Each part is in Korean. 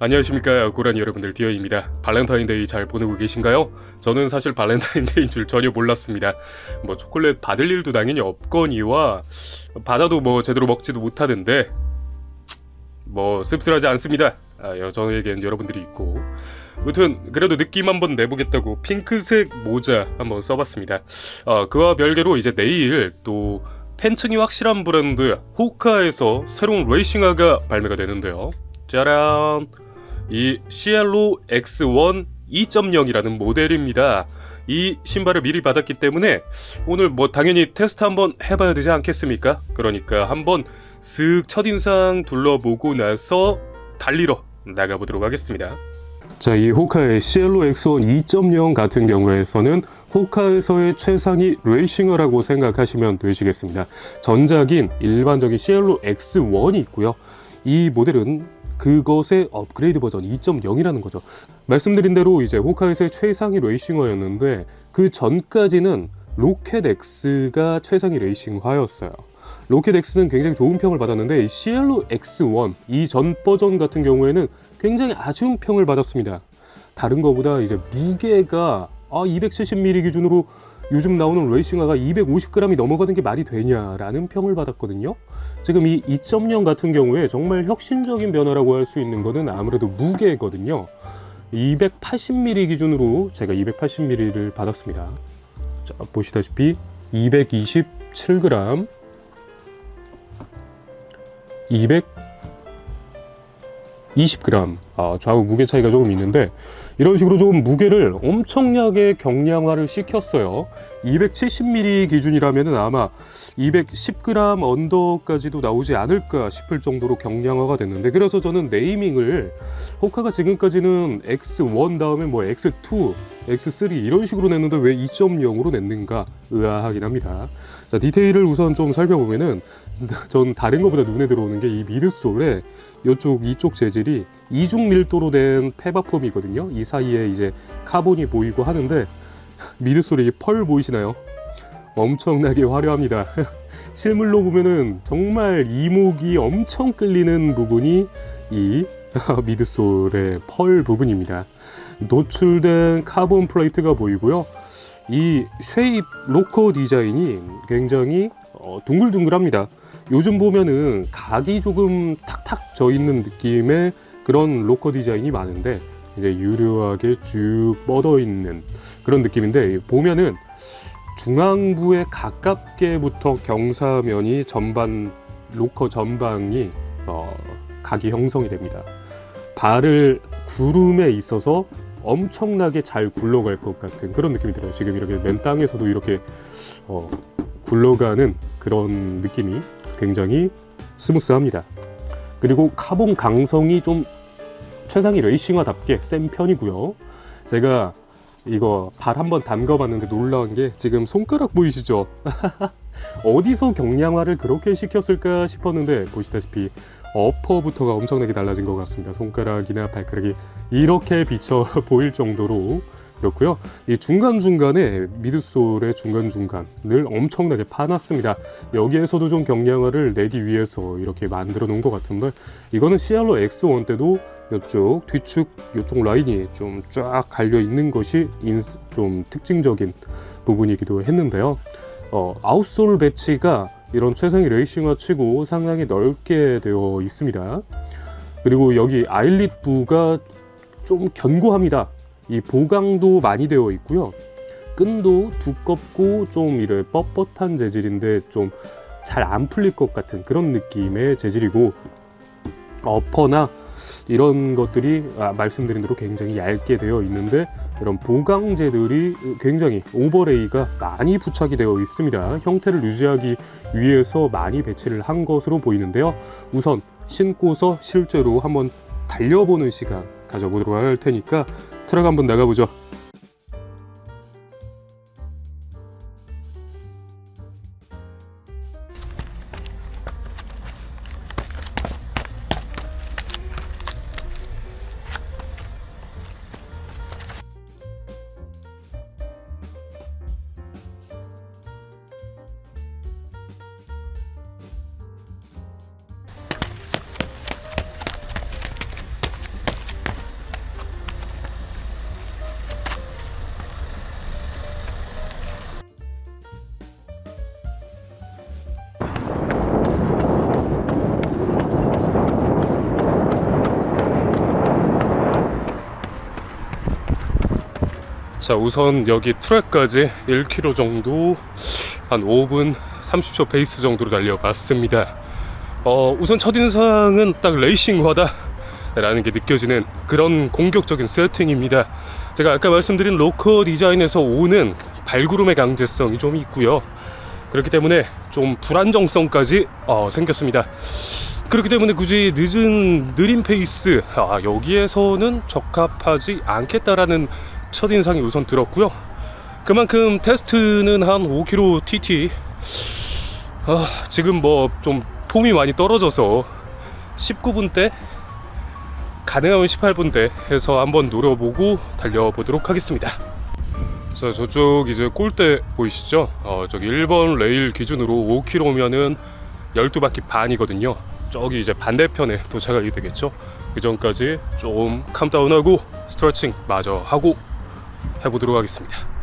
안녕하십니까 고라니 여러분들 디어입니다. 발렌타인데이 잘 보내고 계신가요? 저는 사실 발렌타인데이인 줄 전혀 몰랐습니다. 뭐 초콜릿 받을 일도 당연히 없거니와 받아도 뭐 제대로 먹지도 못하는데 뭐 씁쓸하지 않습니다. 아, 여- 저에겐 여러분들이 있고 아무튼 그래도 느낌 한번 내보겠다고 핑크색 모자 한번 써봤습니다. 아, 그와 별개로 이제 내일 또 팬층이 확실한 브랜드 호카에서 새로운 레이싱화가 발매가 되는데요. 짜란! 이 시엘로 X1 2.0이라는 모델입니다. 이 신발을 미리 받았기 때문에 오늘 뭐 당연히 테스트 한번 해봐야 되지 않겠습니까? 그러니까 한번 슥 첫인상 둘러보고 나서 달리러 나가보도록 하겠습니다. 자, 이 호카의 시엘로 X1 2.0 같은 경우에서는 호카에서의 최상위 레이싱어라고 생각하시면 되시겠습니다. 전작인 일반적인 시엘로 X1이 있고요. 이 모델은 그것의 업그레이드 버전 2.0이라는 거죠. 말씀드린 대로 이제 호카에서의 최상위 레이싱어였는데 그 전까지는 로켓 X가 최상위 레이싱화였어요. 로켓 X는 굉장히 좋은 평을 받았는데 이 시엘로 X1 이 전 버전 같은 경우에는 굉장히 아쉬운 평을 받았습니다. 다른 거보다 이제 무게가 아 270mm 기준으로 요즘 나오는 레이싱화가 250g이 넘어가는 게 말이 되냐라는 평을 받았거든요. 지금 이 2.0 같은 경우에 정말 혁신적인 변화라고 할 수 있는 거는 아무래도 무게거든요. 280mm 기준으로 제가 280mm를 받았습니다. 자, 보시다시피 227g 220g 아, 좌우 무게 차이가 조금 있는데 이런 식으로 좀 무게를 엄청나게 경량화를 시켰어요. 270mm 기준이라면 아마 210g 언더까지도 나오지 않을까 싶을 정도로 경량화가 됐는데 그래서 저는 네이밍을 호카가 지금까지는 X1 다음에 뭐 X2, X3 이런 식으로 냈는데 왜 2.0으로 냈는가 의아하긴 합니다. 자, 디테일을 우선 좀 살펴보면은 전 다른 것보다 눈에 들어오는 게 이 미드솔에 이쪽 이쪽 재질이 이중 밀도로 된 페바폼이거든요. 이 사이에 이제 카본이 보이고 하는데 미드솔에 이펄 보이시나요? 엄청나게 화려합니다. 실물로 보면은 정말 이목이 엄청 끌리는 부분이 이 미드솔의 펄 부분입니다. 노출된 카본 플레이트가 보이고요. 이 쉐입 로커 디자인이 굉장히 어, 둥글둥글합니다. 요즘 보면은 각이 조금 탁탁 져 있는 느낌의 그런 로커 디자인이 많은데 이제 유려하게 쭉 뻗어 있는 그런 느낌인데 보면은 중앙부에 가깝게부터 경사면이 전반 로커 전방이 어, 각이 형성이 됩니다. 발을 구름에 있어서 엄청나게 잘 굴러갈 것 같은 그런 느낌이 들어요. 지금 이렇게 맨 땅에서도 이렇게 어, 굴러가는 그런 느낌이 굉장히 스무스합니다. 그리고 카본 강성이 좀 최상위 레이싱화답게 센 편이고요. 제가 이거 발 한번 담가봤는데 놀라운 게 지금 손가락 보이시죠? 어디서 경량화를 그렇게 시켰을까 싶었는데 보시다시피 어퍼부터가 엄청나게 달라진 것 같습니다. 손가락이나 발가락이 이렇게 비쳐 보일 정도로 그렇고요. 이 중간 중간에 미드솔의 중간 중간을 엄청나게 파놨습니다. 여기에서도 좀 경량화를 내기 위해서 이렇게 만들어 놓은 것 같은데 이거는 시알로 X1 때도 이쪽 뒤축 이쪽 라인이 좀 쫙 갈려 있는 것이 인스, 좀 특징적인 부분이기도 했는데요. 어, 아웃솔 배치가 이런 최상위 레이싱화 치고 상당히 넓게 되어 있습니다. 그리고 여기 아일릿 부가 좀 견고합니다. 이 보강도 많이 되어 있고요. 끈도 두껍고 좀 이래 뻣뻣한 재질인데 좀 잘 안 풀릴 것 같은 그런 느낌의 재질이고 어퍼나 이런 것들이 아, 말씀드린 대로 굉장히 얇게 되어 있는데 이런 보강재들이 굉장히 오버레이가 많이 부착이 되어 있습니다. 형태를 유지하기 위해서 많이 배치를 한 것으로 보이는데요. 우선 신고서 실제로 한번 달려보는 시간 가져보도록 할 테니까 트럭 한번 나가보죠. 자 우선 여기 트랙까지 1km 정도 한 5분 30초 페이스 정도로 달려봤습니다. 어 우선 첫인상은 딱 레이싱화다 라는 게 느껴지는 그런 공격적인 세팅입니다. 제가 아까 말씀드린 로커 디자인에서 오는 발구름의 강제성이 좀 있고요. 그렇기 때문에 좀 불안정성까지 어, 생겼습니다. 그렇기 때문에 굳이 늦은 느린 페이스 아, 여기에서는 적합하지 않겠다라는 첫인상이 우선 들었고요. 그만큼 테스트는 한 5km TT 아, 지금 뭐 좀 폼이 많이 떨어져서 19분대 가능하면 18분대 해서 한번 노려보고 달려보도록 하겠습니다. 자 저쪽 이제 골대 보이시죠? 어, 저기 1번 레일 기준으로 5km면은 12바퀴 반이거든요. 저기 이제 반대편에 도착하게 되겠죠. 그 전까지 좀 캄다운하고 스트레칭 마저 하고 해보도록 하겠습니다.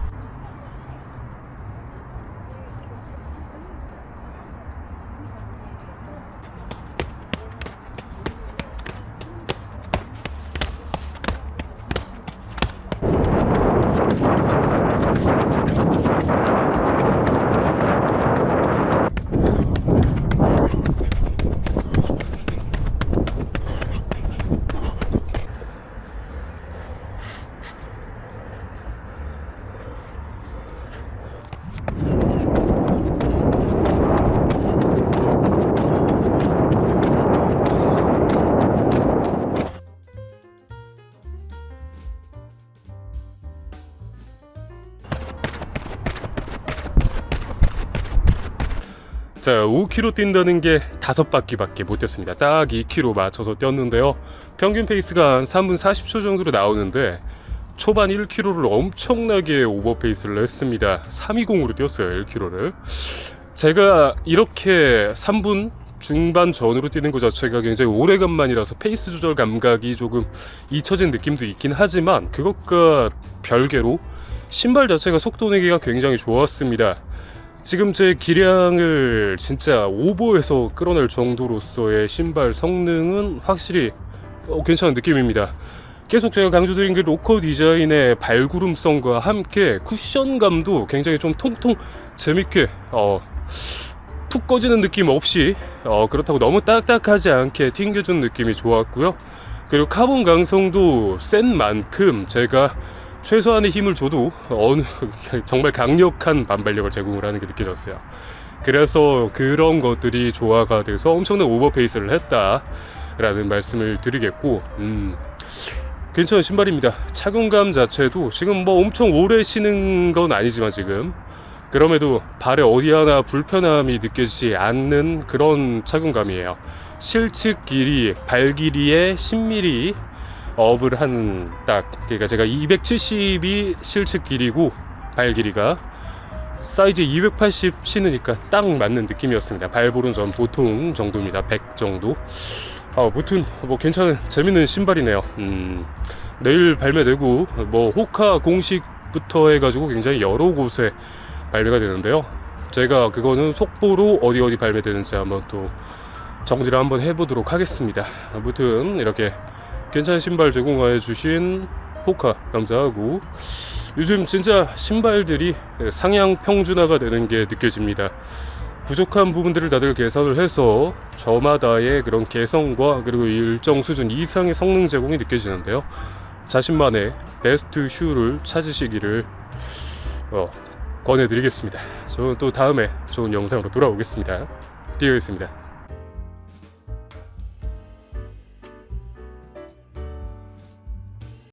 자, 5km 뛴다는 게 다섯 바퀴밖에 못 뛰었습니다. 딱 2km 맞춰서 뛰었는데요. 평균 페이스가 한 3분 40초 정도로 나오는데 초반 1km를 엄청나게 오버페이스를 했습니다. 320으로 뛰었어요, 1km를. 제가 이렇게 3분 중반 전으로 뛰는 것 자체가 굉장히 오래간만이라서 페이스 조절 감각이 조금 잊혀진 느낌도 있긴 하지만 그것과 별개로 신발 자체가 속도 내기가 굉장히 좋았습니다. 지금 제 기량을 진짜 오버해서 끌어낼 정도로서의 신발 성능은 확실히 어, 괜찮은 느낌입니다. 계속 제가 강조드린 그 로커 디자인의 발구름성과 함께 쿠션감도 굉장히 좀 통통 재밌게 어, 푹 꺼지는 느낌 없이 어, 그렇다고 너무 딱딱하지 않게 튕겨준 느낌이 좋았고요. 그리고 카본 강성도 센 만큼 제가 최소한의 힘을 줘도 어느 정말 강력한 반발력을 제공을 하는 게 느껴졌어요. 그래서 그런 것들이 조화가 돼서 엄청난 오버페이스를 했다라는 말씀을 드리겠고, 음, 괜찮은 신발입니다. 착용감 자체도 지금 뭐 엄청 오래 신은 건 아니지만 지금 그럼에도 발에 어디 하나 불편함이 느껴지지 않는 그런 착용감이에요. 실측 길이, 발 길이의 10mm 업을 한 딱 그러니까 제가 270이 실측 길이고 발 길이가 사이즈 280 신으니까 딱 맞는 느낌이었습니다. 발볼은 전 보통 정도입니다. 100 정도. 아, 무튼 뭐 괜찮은 재밌는 신발이네요. 음, 내일 발매되고 뭐 호카 공식부터 해가지고 굉장히 여러 곳에 발매가 되는데요. 제가 그거는 속보로 어디 어디 발매되는지 한번 또 정지를 한번 해보도록 하겠습니다. 아무튼 이렇게 괜찮은 신발 제공해 주신 호카 감사하고 요즘 진짜 신발들이 상향 평준화가 되는 게 느껴집니다. 부족한 부분들을 다들 개선을 해서 저마다의 그런 개성과 그리고 일정 수준 이상의 성능 제공이 느껴지는데요. 자신만의 베스트 슈를 찾으시기를 어, 권해드리겠습니다. 저는 또 다음에 좋은 영상으로 돌아오겠습니다. 뛰어있습니다.